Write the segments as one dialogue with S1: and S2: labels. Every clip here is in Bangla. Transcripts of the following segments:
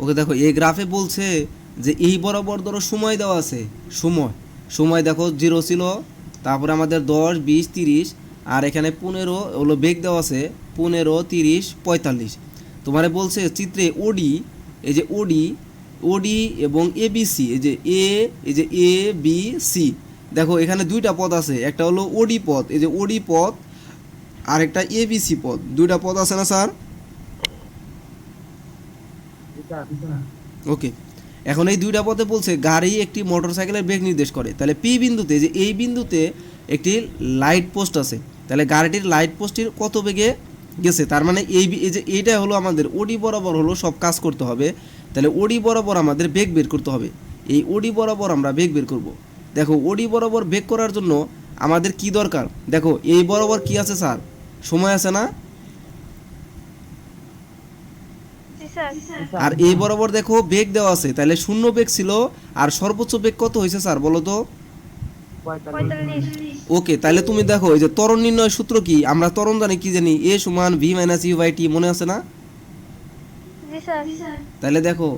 S1: ওকে দেখো, এই গ্রাফে বলছে যে এই বরাবর ধরো সময় দেওয়া আছে, সময়। সময় দেখো, জিরো ছিল, তারপরে আমাদের দশ, বিশ, তিরিশ, আর এখানে পনেরো হলো বেগ দেওয়া আছে, পনেরো, তিরিশ, পঁয়তাল্লিশ। তোমারে বলছে চিত্রে ওডি এই যে ওডি ওডি এবং এবিসি এই যে এ এই যে এ বি সি দেখো, এখানে দুইটা পদ আছে, একটা হলো ওডি পথ এই যে ওডি পথ আর একটা এবিসি পদ। দুইটা পদ আছে না, স্যার? ওকে। এখন এই দুইটা পথে বলছে, গাড়ি একটি মোটরসাইকেলের বেগ নির্দেশ করে। তাহলে পি বিন্দুতে, যে এই বিন্দুতে একটি লাইট পোস্ট আছে, তাহলে গাড়িটির লাইট পোস্টটির কত বেগে গেছে? তার মানে এই যে এইটা হলো আমাদের ওডি বরাবর হলো সব কাজ করতে হবে। তাহলে ওডি বরাবর আমাদের বেগ বের করতে হবে। এই ওডি বরাবর আমরা বেগ বের করব। দেখো ওডি বরাবর বেগ করার জন্য আমাদের কি দরকার? দেখো এই বরাবর কি আছে স্যার? সময় আছে না
S2: জি স্যার
S1: আর এই বরাবর দেখো বেগ দেওয়া আছে তাহলে শূন্য বেগ ছিল আর সর্বোচ্চ বেগ কত হয়েছে স্যার বলো তো? ওকে তাহলে তুমি দেখো এই যে ত্বরণ নির্ণয় সূত্র কি? আমরা ত্বরণ জানি কি জানি এ সমান v minus u by t মনে আছে না? তাহলে দেখো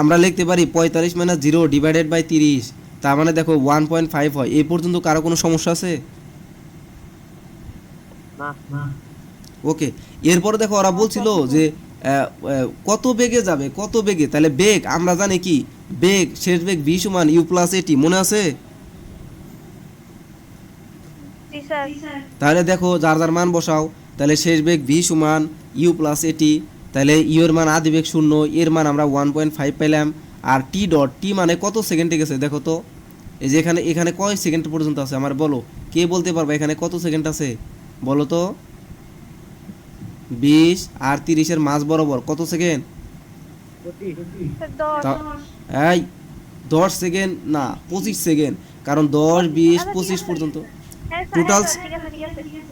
S1: আমরা লিখতে পারি পঁয়তাল্লিশ মাইনাস জিরো ডিভাইডেড বাই তিরিশ তার মানে দেখো ওয়ান পয়েন্ট ফাইভ হয় এই পর্যন্ত কারও কোনো সমস্যা আছে? ওকে এরপরে দেখো ওরা বলছিল যে কত বেগে যাবে? কত বেগে? তাহলে বেগ আমরা জানি কি? বেগ শেষ বেগ ভি সমান ইউ প্লাস এটি মনে আছে? তাহলে দেখো যার যার মান বসাও তাহলে শেষ বেগ ভি সমান ইউ প্লাস এটি তাহলে ইউ এর মান আদি বেগ শূন্য এর মান আমরা ওয়ান পয়েন্ট ফাইভ পেলাম আর টি ডট টি মানে কত সেকেন্ডে গেছে দেখো তো? এই যে এখানে এখানে কয় সেকেন্ড পর্যন্ত আছে? আমার বলো। কে বলতে পারবে এখানে কত সেকেন্ড আছে? বলো তো? বিশ আর তিরিশের মাঝ বরাবর কত সেকেন্ড এই দশ সেকেন্ড না পঁচিশ সেকেন্ড কারণ দশ বিশ
S2: আচ্ছা,
S1: পঁচিশ। পর্যন্ত।
S2: আছে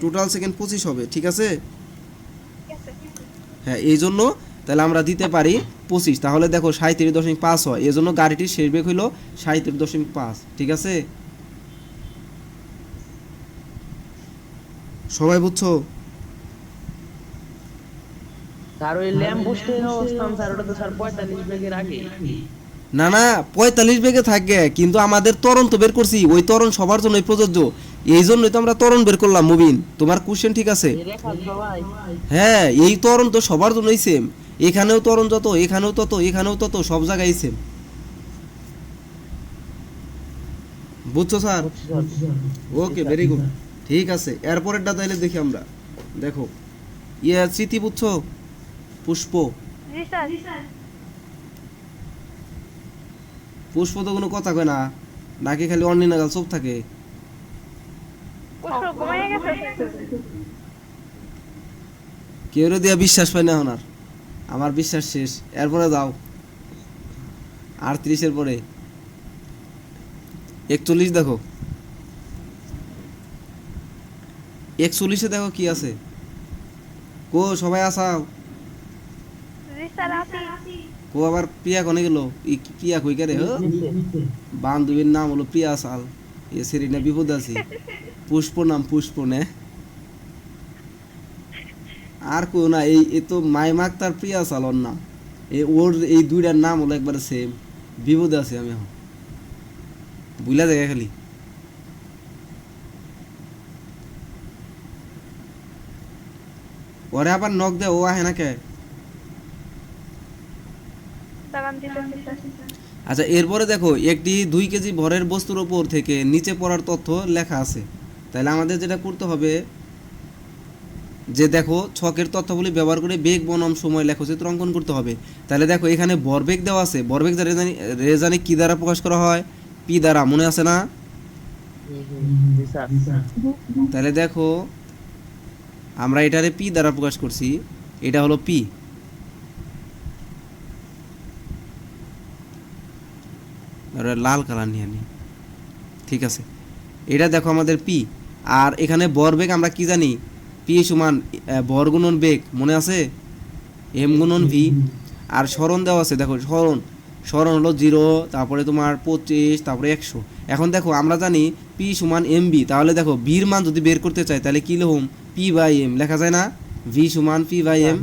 S1: টোটাল সেকেন্ড পঁচিশ হবে ঠিক আছে? হ্যাঁ এই জন্য তাহলে আমরা দিতে পারি পঁচিশ। তাহলে দেখো সাঁত্রিশ দশমিক পাঁচ হয় এই জন্য গাড়িটির শেষ বেগ হইল সাঁত্রিশ দশমিক পাঁচ ঠিক আছে? সবাই বুঝছ?
S3: স্যার ওই ল্যাম্প পোস্টের অবস্থান স্যার ওটা তো স্যার পঁয়তাল্লিশ বেগের আগে
S1: না না পঁয়তাল্লিশ বেগে থাকে কিন্তু আমাদের ত্বরণ তো বের করছি ওই ত্বরণ সবার জন্যই প্রযোজ্য। এই জন্যই তো আমরা ত্বরণ বের করলাম মুবিন। তোমার কোশ্চেন ঠিক আছে? হ্যাঁ এই ত্বরণ তো সবার জন্যই সেম এখানেও তরণ যত এখানেও তত এখানেও তত সব জায়গায় সেম বুঝছ স্যার? ওকে ভেরি গুড ঠিক আছে এরপরেরটা তাইলে দেখি আমরা। দেখো ইয়ে স্মৃতি বুঝছ? পুষ্প। পুষ্প তো কোনো কথা কয় না নাকি খালি অন্য নাগাল চোখ থাকে। কেউ দিয়া বিশ্বাস পায় না আর। আমার বিশ্বাস শেষ। এরপরে যাও। আটত্রিশের পরে। একচল্লিশ দেখো। একচল্লিশে দেখো কি আছে। কো সবাই আসাও।
S2: আছি
S1: আবার প্রিয়া কনে গেল? প্রিয়া কই করে হো? বান্ধবীর নাম হলো প্রিয়া সাল। এ সেরিনা বিপদ আছে। পুষ্প নাম পুষ্প নে। আর কেউ না, এই, এ তো মাইমাক তার প্রিয়া সাল ওর নাম। এই ওর এই দুইটার নাম হলো একবারে সেম বিপদে আছে আমি এখন। বুঝলা জায়গা খালি। ওরে আবার নখ দে, ও আহে না কে? আচ্ছা এরপরে দেখো, একটি দুই কেজি ভরের বস্তুর ওপর থেকে নিচে পড়ার তথ্য লেখা আছে। তাহলে আমাদের যেটা করতে হবে, যে দেখো, ছকের তথ্যগুলি ব্যবহার করে বেগ, বনম, সময়, লেখচিত্র অঙ্কন করতে হবে। তাহলে দেখো, এখানে ভরবেগ দেওয়া আছে। দ্বারা রেজানি রেজানি কি দ্বারা প্রকাশ করা হয়? পি দ্বারা, মনে আছে না? তাহলে দেখো, আমরা এটারে পি দ্বারা প্রকাশ করছি। এটা হলো পি। লাল কালার নিয়ে নি ঠিক আছে? এটা দেখো আমাদের পি। আর এখানে বর বেগ আমরা কি জানি? পি সমান বর গুণন বেগ। মনে আছে? এম গুণন ভি। আর স্মরণ দেওয়া আছে দেখো স্মরণ। স্মরণ হলো জিরো তারপরে তোমার পঁচিশ তারপরে একশো। এখন দেখো আমরা জানি পি সমান এম বি তাহলে দেখো বির মান যদি বের করতে চাই তাহলে কি লিখুম? P by m. লেখা যায় না? ভি সমান পি বাই এম।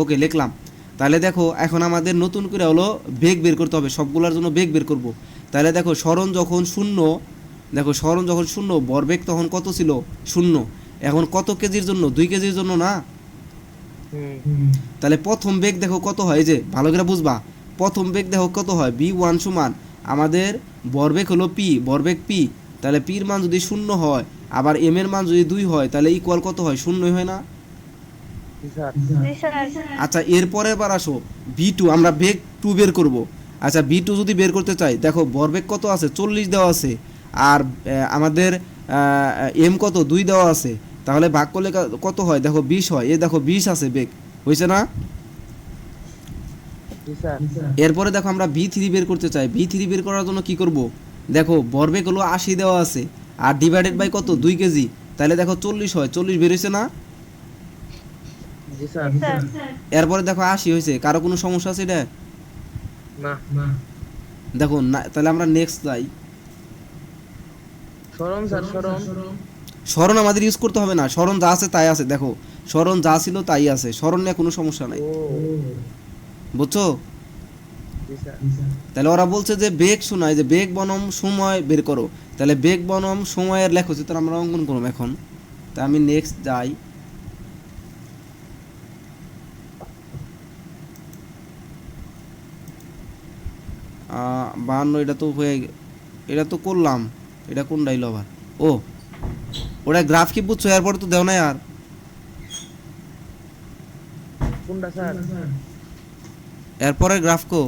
S1: ওকে লিখলাম। তাহলে দেখো এখন আমাদের নতুন করে হলো বেগ বের করতে হবে সবগুলোর জন্য বেগ বের করব। তাহলে দেখো স্মরণ যখন শূন্য দেখো স্মরণ যখন শূন্য বরবেগ তখন কত ছিল? শূন্য। এখন কত কেজির জন্য? দুই কেজির জন্য না? তাহলে প্রথম বেগ দেখো কত হয়? যে ভালো করে বুঝবা। প্রথম বেগ দেখো কত হয়? বি ওয়ান সমান। আমাদের বরবেগ হলো পি বরবেগ পি। তাহলে পির মান যদি শূন্য হয় আবার এম এর মান যদি দুই হয় তাহলে ইকুয়াল কত হয়? শূন্যই হয় না। আচ্ছা এরপরে এবার আসো। বি টু আমরা বেগ টু বের করব। আচ্ছা বি টু যদি বের করতে চাই, দেখো বরবেগ কত আছে? চল্লিশ দেওয়া আছে। আর আমাদের এম কত? দুই দেওয়া আছে। তাহলে ভাগ করলে কত হয়? দেখো, বিশ হয়। এ দেখো, বিশ আছে বেগ। হয়েছে না? এরপরে দেখো, আমরা বি থ্রি বের করতে চাই। বি থ্রি বের করার জন্য কি করব? দেখো বরবেগ হলো আশি দেওয়া আছে। আর ডিভাইডেড বাই কত? দুই কেজি। তাহলে দেখো, চল্লিশ হয়। চল্লিশ বেরোছে না? এরপরে দেখো আশি হয়েছে। কারও কোনো সমস্যা আছে এটা?
S3: না।
S1: দেখো না তাহলে আমরা নেক্সট যাই।
S3: স্মরণ স্যার স্মরণ
S1: স্মরণ আমাদের ইউজ করতে হবে না। স্মরণ যা আছে তাই আছে। দেখো স্মরণ যা ছিল তাই আছে। স্মরণ নিয়ে কোনো সমস্যা নাই। বুঝছ? তাহলে ওরা বলছে যে বেগ শোনায় যে বেগ বনম সময় বের করো। তাহলে বেগ বনম সময়ের লেখো চিত্র আমরা অঙ্কন করব এখন। তা আমি নেক্সট যাই। বাহান্ন এটা তো হয়ে এটা তো করলাম। এটা কোন ডাইল আবার ও ওটা গ্রাফ কি বুঝছ? এরপরে তো দেও না আর।
S3: কোনটা স্যার?
S1: এরপরে গ্রাফ কো।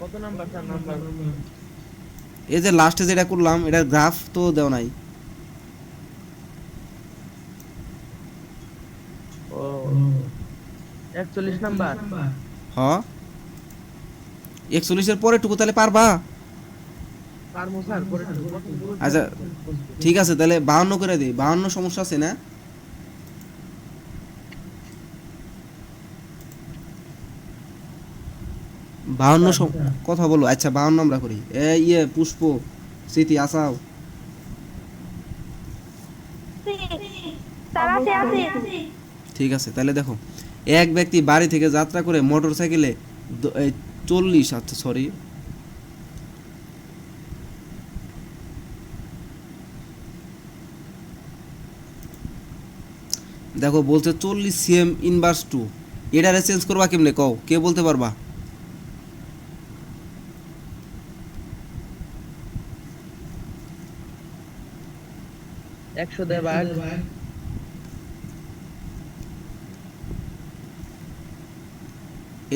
S3: কত নাম্বার স্যার নাম্বার?
S1: এই যে লাস্টে যেটা করলাম এটার গ্রাফ তো দেও নাই।
S3: ও একচল্লিশ নাম্বার।
S1: হ একচল্লিশের পরে টুকু তাহলে পারবা। আচ্ছা ঠিক আছে তাহলে বাহান্ন করে দিই বাহান্ন সমস্যা আছে না? বাহান্ন কথা বলো আচ্ছা বাহান্ন আমরা করি। এ ইয়ে পুষ্প স্মৃতি আসাও। ঠিক আছে তাহলে দেখো। এক ব্যক্তি বাড়ি থেকে যাত্রা করে মোটর সাইকেলে চল্লিশ আচ্ছা সরি দেখো, বলছে চল্লিশ সিএম ইনভার্স টু এটারে চেঞ্জ করবা কেমনে? কও, কে বলতে পারবা?
S3: একশো দেয়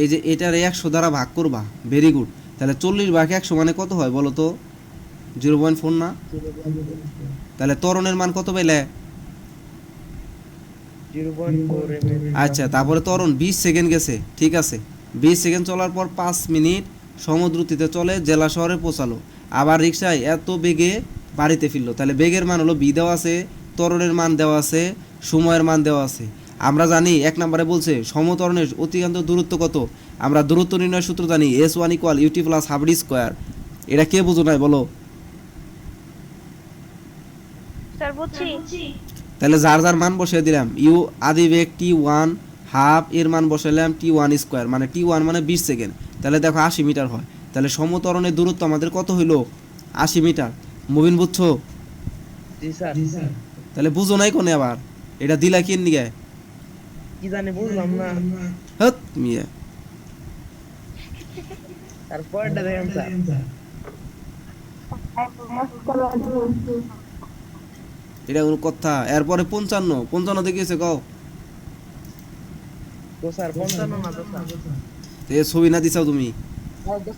S1: এই যে এটার একশো দ্বারা ভাগ করবা ভেরি গুড তাহলে চল্লিশ ভাগ একশো মানে কত হয় বলো তো? জিরো পয়েন্ট ফোর না? তাহলে ত্বরণের মান কত পেলে?
S3: ফোর
S1: আচ্ছা তারপরে ত্বরণ বিশ সেকেন্ড গেছে ঠিক আছে। বিশ সেকেন্ড চলার পর পাঁচ মিনিট সমুদ্রতিতে চলে জেলা শহরে পৌঁছালো। আবার রিক্সায় এত বেগে বাড়িতে ফিরলো। তাহলে বেগের মান হলো বি দেওয়া আছে ত্বরণের মান দেওয়া আছে সময়ের মান দেওয়া আছে। আমরা জানি এক নম্বরে বলছে সমতরণের অতিকান্ত দূরত্ব কত? আমরা দূরত্ব নির্ণয় সূত্র জানি s one equal u t plus হাবডি square এটা কে বুঝো নাই বলো?
S2: স্যার বুঝছি।
S1: তাহলে যার যার মান বসিয়ে দিলাম ইউ আদি বেগ টি ওয়ান হাফ এর মান বসাইলাম টি ওয়ান স্কোয়ার মানে টি ওয়ান মানে বিশ সেকেন্ড তাহলে দেখো আশি মিটার হয়। তাহলে সমতরণের দূরত্ব আমাদের কত হইল? আশি মিটার। মুবিন বুঝছ?
S3: জি স্যার।
S1: তাহলে বুঝো নাই কোনে আবার? এটা দিলা কি নিগে?
S3: কি জানি বুঝলাম না।
S1: হত মিয়া।
S3: তারপরটা দেখেন স্যার।
S1: এটা কোনো কথা। এরপরে পঞ্চান্ন। পঞ্চান্ন দেখিয়েছে কও।
S3: তো স্যার পঞ্চান্ন না তো স্যার।
S1: ছবি না দিছাও তুমি?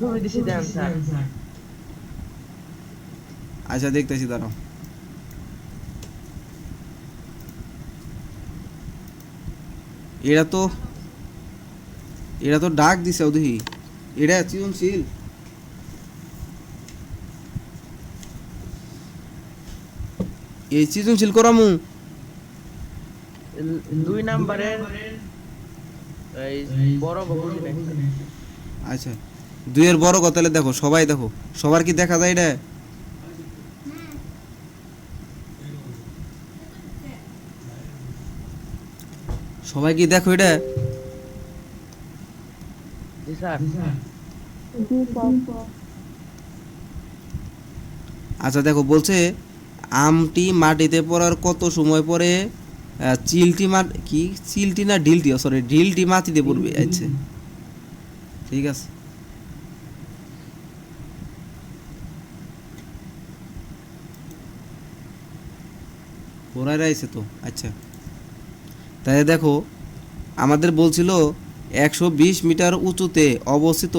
S3: ছবি দিছি দেন স্যার।
S1: আচ্ছা দেখতেছি দাঁড়াও। এরা তো এরা তো ডাক দিছে দেখি এটা সৃজনশীল। এই সৃজনশীল করামু
S3: দুই নাম্বারের বড়
S1: আচ্ছা দুইয়ের বড় কথা দেখো সবাই দেখো সবার কি দেখা যায় এটা সবাই কি দেখো এটা? আচ্ছা দেখো বলছে আমটি মাটিতে পড়ার কত সময় পরে চিলটি মাট কি? চিলটি না ঢিলটি? সরি ঢিলটি মাটিতে পড়বে আচ্ছা। ঠিক আছে। পড়ায় রয়েছে তো আচ্ছা। তাহলে দেখো আমাদের বলছিল একশো বিশ মিটার উঁচুতে অবস্থিত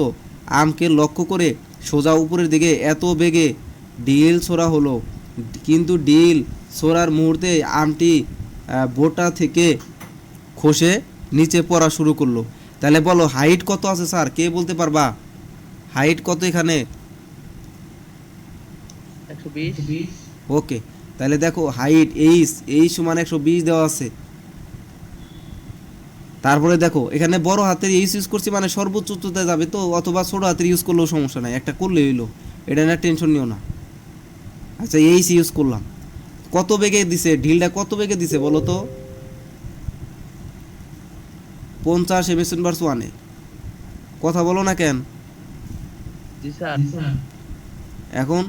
S1: আমকে লক্ষ্য করে সোজা উপরের দিকে এত বেগে ডিল ছোড়া হলো। কিন্তু ডিল ছোড়ার মুহূর্তে আমটি বোটা থেকে খসে নিচে পড়া শুরু করল। তাহলে বলো হাইট কত আছে স্যার? কে বলতে পারবা? হাইট কত এখানে?
S3: একশো বিশ।
S1: ওকে তাহলে দেখো হাইট এইচ এইচ সমান একশো বিশ দেওয়া আছে। তারপরে দেখো এখানে বড় হাতের এইচ ইউজ করছি মানে সর্বোচ্চ উচ্চতায় যাবে তো অথবা ছোট হাতের ইউজ করলেও সমস্যা নাই। একটা করলে হইল। এটা না টেনশন নিও না। আচ্ছা এইচ ইউজ করলাম। কত বেগে দিছে? ঢিলটা কত বেগে দিছে বলো তো? পঞ্চাশ এমিশন বার্স ওয়ানে কথা বলো না কেন? এখন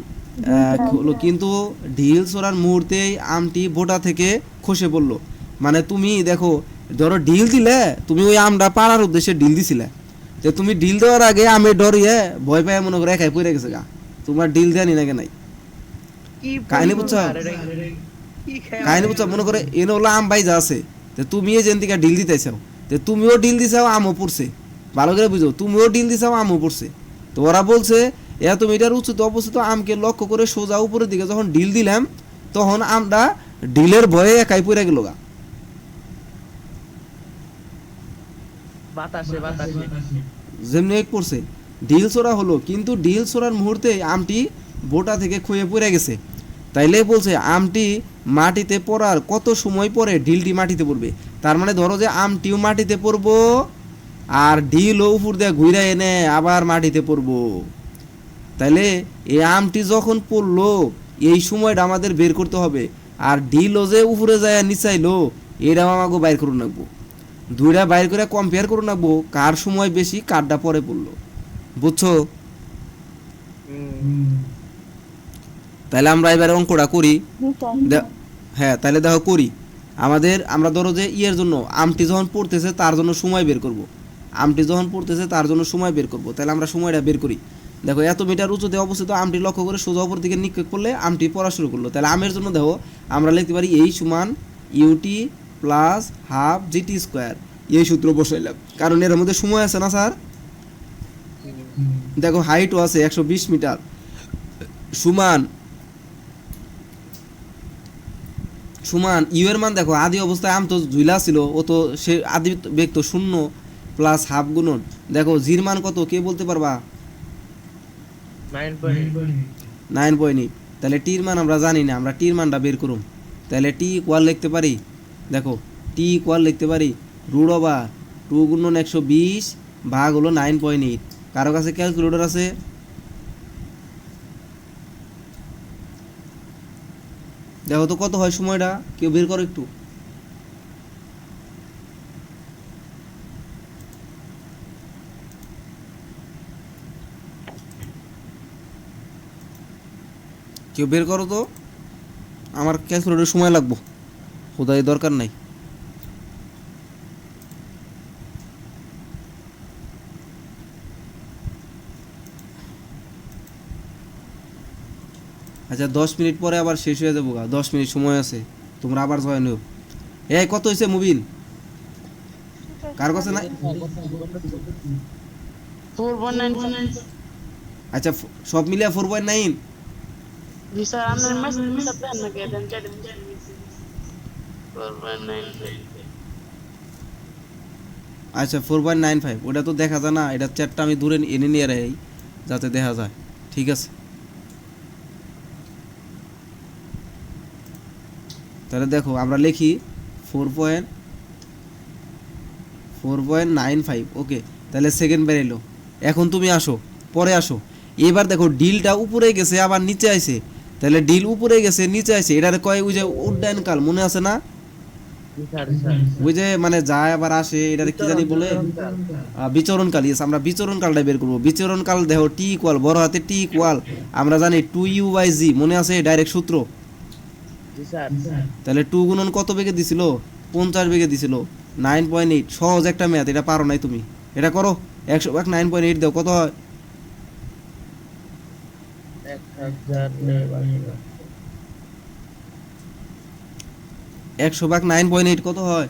S1: আহ, কিন্তু ঢিল ছোড়ার মুহূর্তেই আমটি বোটা থেকে খসে পড়ল। মানে তুমি দেখো ধরো ঢিল দিলে তুমি ওই আমটা পাড়ার উদ্দেশ্যে ঢিল দিছিলে। তো তুমি ঢিল দেওয়ার আগে আমি ডরিয়ে ভয় পায় মনে করে একাই পড়ে গেছে গা। তোমার ঢিল দেয়নি নাকি নাই? কাহিনী বুঝছ? কাহিনী বুঝছ? মনে করে এনে হলো আম বাইজা আছে। তো তুমি এই যেন থেকে ঢিল দিতেছাও তো তুমিও ঢিল দিছাও আমও পড়ছে। ভালো করে বুঝো তুমিও ঢিল দিছাও আমও পড়ছে। তো ওরা বলছে তুমি মিটার উঁচুতে অবস্থিত আমকে লক্ষ্য করে সোজা উপরের দিকে যখন ঢিল দিলাম তখন আমটা ঢিলের ভয়ে একাই পড়ে গেল গা।
S3: বাতাসে বাতাসে।
S1: পড়ছে। ছোড়া হলো, কিন্তু ছোড়ার মুহূর্তে আমটি বোটা থেকে খুঁয়ে পড়ে গেছে। তাইলে বলছে, আমটি মাটিতে পড়ার কত সময় পরে ঢিলটি মাটিতে পড়বে? তার মানে ধরো যে আমটিও মাটিতে পড়ব, আর ঢিলও উপর দিয়ে ঘুরে এনে আবার মাটিতে পড়ব। তাইলে এই আমটি যখন পড়ল, এই সময়টা আমাদের বের করতে হবে। আর ঢিলও যে উপরে যায় নিচাইলো, এটাও আমাকে বাইর করুন রাখব। দুইটা বাইর করে কম্পেয়ার করুন রাখব কার সময় বেশি কারটা পরে পড়ল। বুঝছ? তাহলে আমরা এবারে অঙ্কটা করি। হ্যাঁ তাহলে দেখো করি। আমাদের আমরা ধরো যে ইয়ের জন্য আমটি যখন পড়তেছে তার জন্য সময় বের করব। আমটি যখন পড়তেছে তার জন্য সময় বের করব। তাহলে আমরা সময়টা বের করি। দেখো এত মিটার উঁচুতে অবস্থিত আমটি লক্ষ্য করে সোজা উপর দিকে নিক্ষেপ করলে আমটি পড়া শুরু করল। তাহলে আমের জন্য দেখো আমরা লিখতে পারি এই সমান u t plus half g t square. এই সূত্র বসাইলাম। কারণ এর মধ্যে সময় আছে না স্যার? দেখো হাইটও আছে একশো বিশ মিটার। সমান সমান ইউ এর মান দেখো আদি অবস্থায় আম তো ঝুলা ছিল ও তো সে আদি বেগ তো শূন্য প্লাস হাফ গুণন। দেখো জির মান কত? কে বলতে পারবা?
S3: নাইন পয়েন্ট
S1: তাহলে টির মান আমরা জানি না আমরা টির মানটা বের করুম। তাহলে টি ইকুয়াল লিখতে পারি দেখো টি ইকুয়াল লিখতে পারি রুট ওভার টু গুণন একশো বিশ ভাগ হলো নাইন পয়েন্ট এইট কারও কাছে ক্যালকুলেটর আছে? দেখো তো কত হয় সময়টা? কেউ বের করো একটু। কেউ বের করো তো। আমার ক্যালকুলেটর সময় লাগবো। খোদাই দরকার নাই। আচ্ছা দশ মিনিট পরে আবার শেষ হয়ে যাব গা। দশ মিনিট সময় আছে তোমরা আবার জয়েন হও। এই কত হয়েছে মুবিন? কার কাছে নাই আচ্ছা সব মিলিয়ে ফোর পয়েন্ট নাইন? আচ্ছা ফোর পয়েন্ট নাইন ফাইভ ওটা তো দেখা যায় না, এটা চ্যাটটা আমি দূরে এনে নিয়ে রাই যাতে দেখা যায়, ঠিক আছে? তাহলে দেখো, আমরা লিখি four point four point nine five okay তাহলে সেকেন্ড বেরোলো এখন তুমি আসো, পরে আসো। এবার দেখো ডিলটা উপরে গেছে, আবার নিচে আইছে। তাহলে ডিল উপরে গেছে, নিচে আইছে, এটার কয় ওই যে উড্ডয়ন কাল মনে আছে না? ওই যে মানে যায় আবার আসে এটা কি জানি বলে? আহ, বিচরণকাল ইয়েস আমরা বিচরণকালটা বের করব। বিচরণকাল দেখো টি ইকুয়াল বড় হাতে টি ইকুয়াল আমরা জানি টু ইউ বাই জি মনে আছে ডাইরেক্ট সূত্র? তাহলে টু গুণন কত বেগে দিছিল? পঞ্চাশ বেগে দিছিল। নাইন পয়েন্ট এইট সহজ একটা ম্যাথ এটা পারো নাই তুমি। এটা করো একশো ভাগ নাইন পয়েন্ট এইট দাও কত হয়?
S3: এক হাজার
S1: একশো ভাগ নাইন পয়েন্ট এইট কত হয়?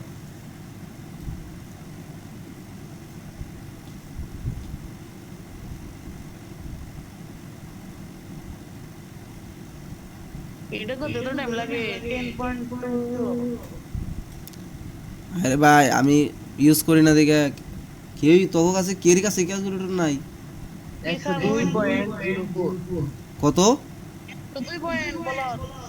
S1: আরে ভাই আমি ইউজ করি না দেখে। কেউই তোর কাছে কের কাছে ক্যালকুলেটর নাই? কত?
S4: 2.0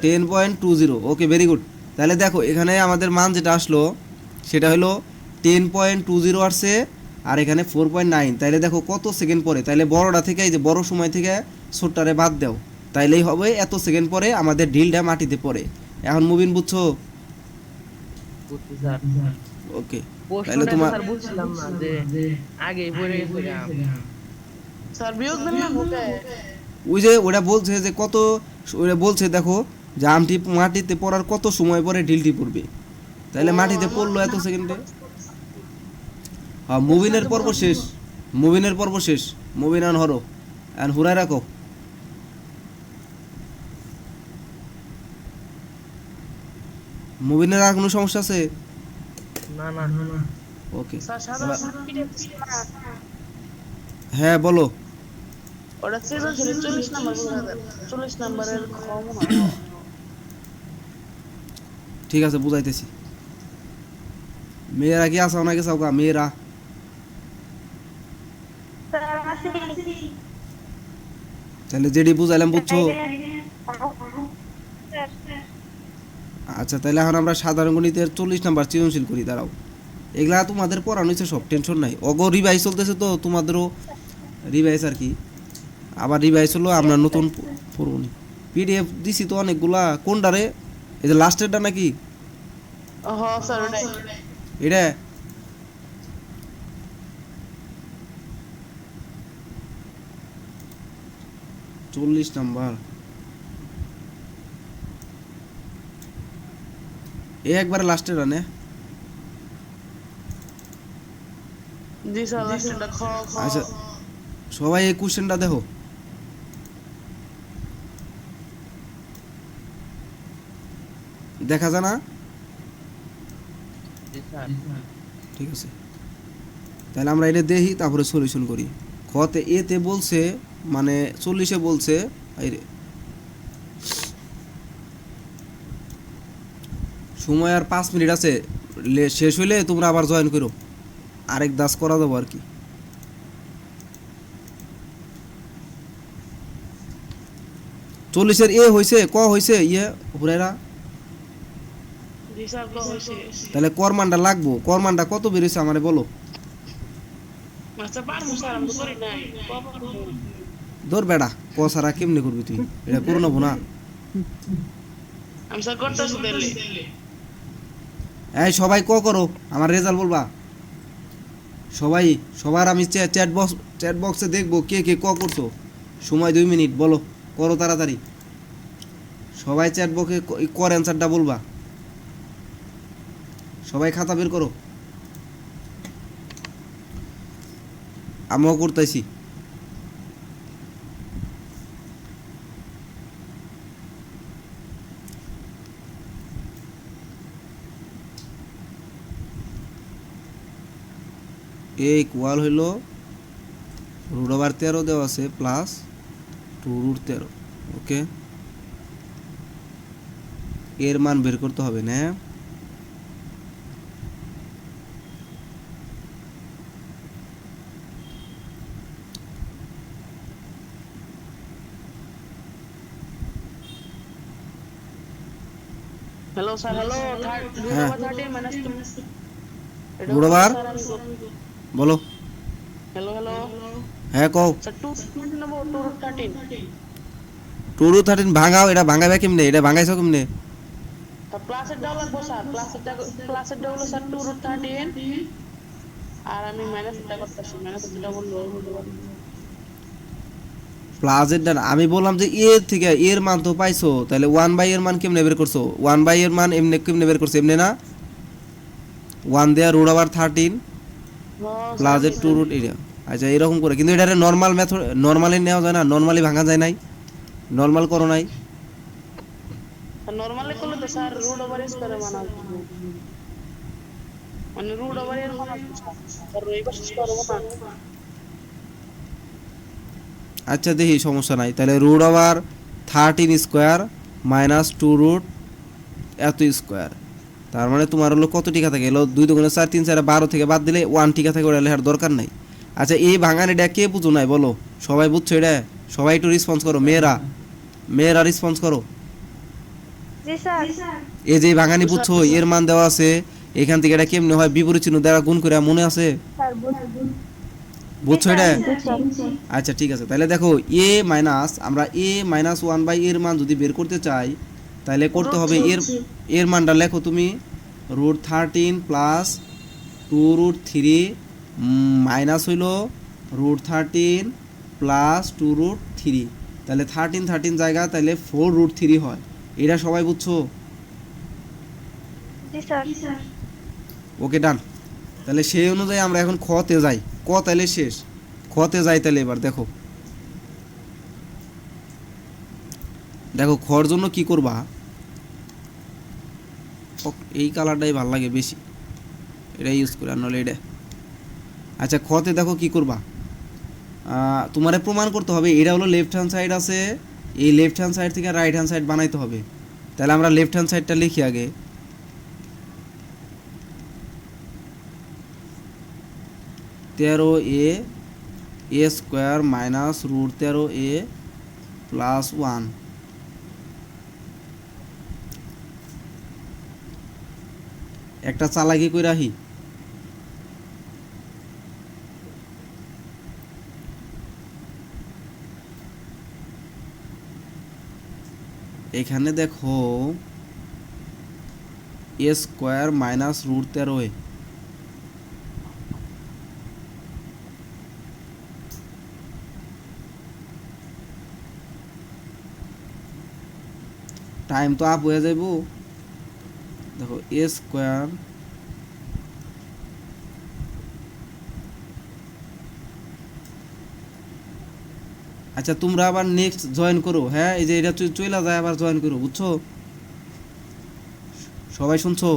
S4: ten point two zero
S1: okay very good তাহলে দেখো এখানে আমাদের মান যেটা আসলো সেটা হলো টেন পয়েন্ট টু জিরো আসছে আর এখানে ফোর পয়েন্ট নাইন তাইলে দেখো কত সেকেন্ড পরে? তাইলে বড়টা থেকে এই যে বড় সময় থেকে ছোট্টারে বাদ দাও। তাইলেই হবে এত সেকেন্ড পরে আমাদের ঢিলটা মাটিতে পড়ে। এখন মুবিন বুঝছ? ওকে
S3: প্রশ্নটা তো
S1: তোমার-
S3: স্যার বুঝছিলাম না যে আগে পড়ে গেছে গা।
S4: স্যার বিয়োগ দেন না ওকে
S1: ওই যে ওটা বলছে যে কত ওটা বলছে দেখো যে আমটি মাটিতে পড়ার কত সময় পরে ঢিলটি পড়বে। তাইলে মাটিতে পড়ল এত সেকেন্ডে হ্যাঁ মুবিনের পর্ব শেষ। মুবিনের পর্ব শেষ। মুবিন আন হরো। অ্যান হুরাই রাখো। মুবিনের আর কোনো সমস্যা আছে?
S3: না না না
S1: ওকে হ্যাঁ বলো।
S4: ওটা সিজন ছিল চল্লিশ নাম্বার চল্লিশ নাম্বারের কম
S1: ঠিক আছে বুঝাইতেছি। মেয়েরা কি আসাও না গেছাও গা মেয়েরা? তাহলে যেটি বুঝাইলাম বুঝছ? আচ্ছা তাহলে এখন আমরা সাধারণ গণিতের চল্লিশ নাম্বার সৃজনশীল করি দাঁড়াও। এগুলা তোমাদের পড়ানো হয়েছে সব টেনশন নাই। অগ রিভাইজ চলতেছে তো তোমাদেরও রিভাইজ আর কি। আবার রিভাইজ হলো আমরা নতুন পড়ব পিডিএফ দিছি তো অনেকগুলা। কোনটারে? এই যে লাস্টের লাস্টেরটা নাকি? এটা? চল্লিশ নাম্বার। এ একবার লাস্টের রানে আচ্ছা সবাই এই কোশ্চেনটা দেখো। দেখা যায় না? ঠিক আছে। তাহলে আমরা এটা দেখি, তারপরে সলিউশন করি। খতে এতে বলছে মানে চল্লিশে বলছে সময় আর পাঁচ মিনিট আছে শেষ হইলে তোমরা আবার জয়েন করো। আরেক দাস করা যাব আর কি। চল্লিশের এ হয়েছে ক হয়েছে ইয়ে হুরাইরা তাহলে করমানটা লাগবো। করমানটা কত বেরিয়েছে আমারে বলো? ধর বেড়া ক সারা কেমনে করবি তুই? এটা করে নেব না। এই সবাই ক করো, আমার রেজাল্ট বলবা। সবাই, সবার আমি চ্যাট বক্স, চ্যাট বক্সে দেখব কে কে ক করছ। সময় দুই মিনিট, বলো, করো তাড়াতাড়ি। সবাই চ্যাট বক্সে কর অ্যান্সারটা বলবা। সবাই খাতা বের করো। আমিও করতেছি। এ ইকুয়াল হইল রুট ওভার তেরো দেওয়া আছে প্লাস টু রুট তেরো ওকে এর মান বের করতে হবে, না।
S4: হ্যালো স্যার হ্যালো
S1: হ্যাঁ। ওভার বলো
S4: হ্যালো হ্যালো
S1: হ্যাঁ কও।
S4: স্যার টু টু থার্টিন
S1: ভাঙাও এটা ভাঙাবে কেমনে? এটা ভাঙাইছো কেমনে?
S4: প্লাসের ডাও লাগবো স্যার প্লাসের ডাও প্লাসের ডাও হলো স্যার টু রুট থার্টিন আর আমি মাইনাসের ডাও করতেছি মাইনাসের ডাও বলল।
S1: প্লাসের ডান আমি বললাম যে এ থেকে এর মান তো পাইছো, তাহলে ওয়ান বাই এর মান কেমনে বের করছ? ওয়ান বাই এর মান এমনি, কেমনে বের করছ? এমনি না? ওয়ান দেয়ার রুট আবার থার্টিন প্লাসের টু রুট এটা আচ্ছা এরকম করে। কিন্তু এটা নর্মাল মেথড নর্মালি নেওয়া যায় না নর্মালি ভাঙা যায় নাই। নর্মাল করো নাই।
S4: নরমালি করলে তো স্যার রুট ওভার স্কয়ারে মানা আসবে। মানে রুট ওভার এর মানা স্যার। আর এই পাশে স্কয়ার হবে না
S1: আচ্ছা দেখি সমস্যা নাই। তাহলে root over thirteen square minus two root এত স্কোয়ার তার মানে তোমার হলো কত টিকা থাকে? এলো দুই দুগুণে চার তিন চার বারো থেকে বাদ দিলে ওয়ান টিকা থাকে ওটা লেখার দরকার নাই। আচ্ছা এই ভাঙানিটা কে বুঝো নাই? বলো। সবাই বুঝছ এটা? সবাই একটু রেসপন্স করো। মেয়েরা। মেয়েরা রেসপন্স করো।
S2: জি স্যার।
S1: এই যে ভাঙানি বুঝছ এর মান দেওয়া আছে। এখান থেকে এটা কেমনে হয়? বিপরীত চিহ্ন দ্বারা গুণ করে মনে আছে?
S2: স্যার
S1: বুঝছ এটা? আচ্ছা ঠিক আছে। তাহলে দেখো এ মাইনাস আমরা এ মাইনাস ওয়ান বাই এর মান যদি বের করতে চাই তাহলে করতে হবে এর এর মানটা লেখো তুমি। Root thirteen plus two root three minus হইল root thirteen plus two root three তাহলে থার্টিন থার্টিন জায়গা তাহলে ফোর রুট থ্রি হয়। এটা সবাই বুঝছ? ওকে ডান তাহলে সেই অনুযায়ী আমরা এখন খতে যাই। ক তাহলে শেষ। খতে যাই তাহলে এবার, দেখো। দেখো, খর জন্য কি করবা? এই কালারটাই ভালো লাগে বেশি। এটা ইউজ করে, আর নাহলে এটা। আচ্ছা খতে দেখো কি করবা? তোমারে প্রমাণ করতে হবে, এটা হলো লেফট হ্যান্ড সাইড আছে, এই লেফট হ্যান্ড সাইড থেকে রাইট হ্যান্ড সাইড বানাইতে হবে। তাহলে আমরা লেফট হ্যান্ড সাইডটা লিখি আগে। তেরো a a square minus root তেরো এ প্লাস ওয়ান। একটা চালাকি কই রাহি এখানে দেখো, এ স্কোয়ার মাইনাস রুট তেরো এ। টাইম তো আপ হয়ে যাইব। দেখো এ স্কোয়ার আচ্ছা তোমরা আবার নেক্সট জয়েন করো। হ্যাঁ এই যে এটা চলে যায় আবার জয়েন করো বুঝছ? সবাই শুনছো?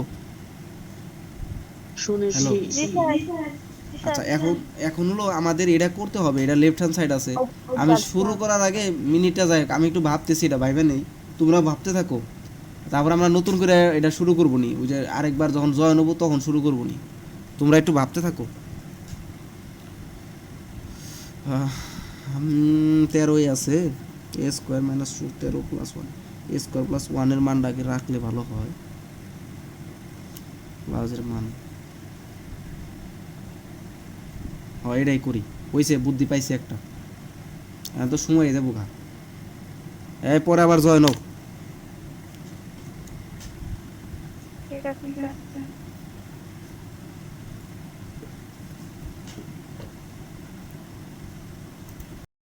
S1: আচ্ছা এখন এখন হলো আমাদের এটা করতে হবে এটা লেফট হ্যান্ড সাইড আছে। আমি শুরু করার আগে মিনিটটা যাই আমি একটু ভাবতেছি এটা ভাইবে নেই। তোমরা ভাবতে থাকো। তারপর আমরা নতুন করে এটা শুরু করব নি ওই যে আরেকবার যখন জয়েন হব তখন শুরু করব নি তোমরা একটু ভাবতে থাকো। তেরোই আছে। এ স্কোয়ার মাইনাস টু, তেরো plus one. A square plus ওয়ানের মানটাকে রাখলে ভালো হয়। প্লাসের মান। হয় এটাই করি। হয়েছে বুদ্ধি পাইছে একটা। তো সময় যাব ঘা এই পরে আবার জয় হোক
S2: ঠিক আছে স্যার